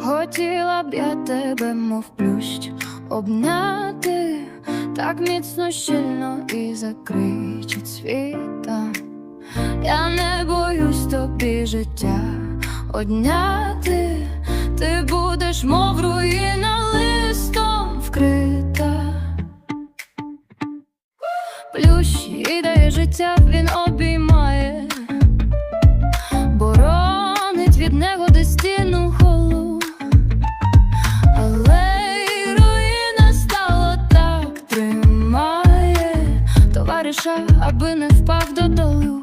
Хотіла б я тебе, мов плющ, обняти так міцно, щільно і закричить світа. Я не боюсь тобі життя одняти, ти будеш, мов руїна листом вкрита. Плющ і дає життя, він обіймає, товариша, аби не впав додолу.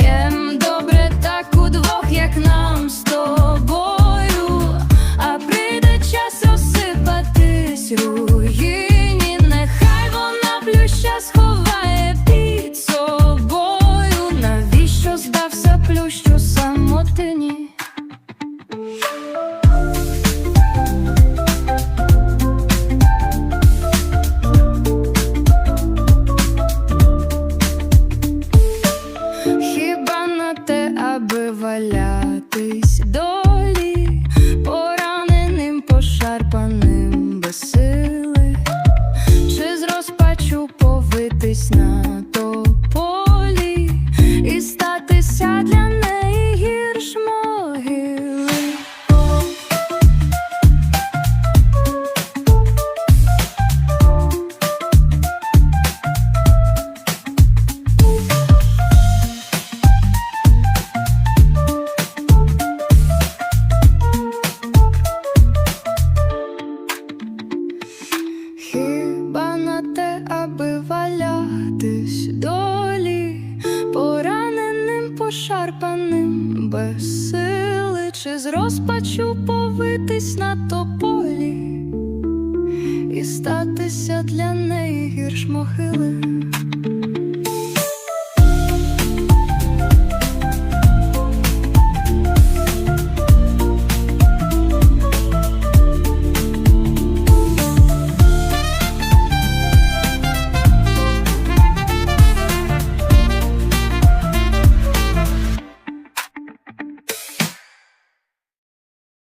Єм добре так удвох, як нам з тобою, а прийде час розсипатись руїні, нехай вона плюща сховає під собою. Навіщо здався плющу самотині? Валятись долі, пораненим, пошарпаним без сили, чи з розпачу повитись на тополі і статися для неї гірш могили.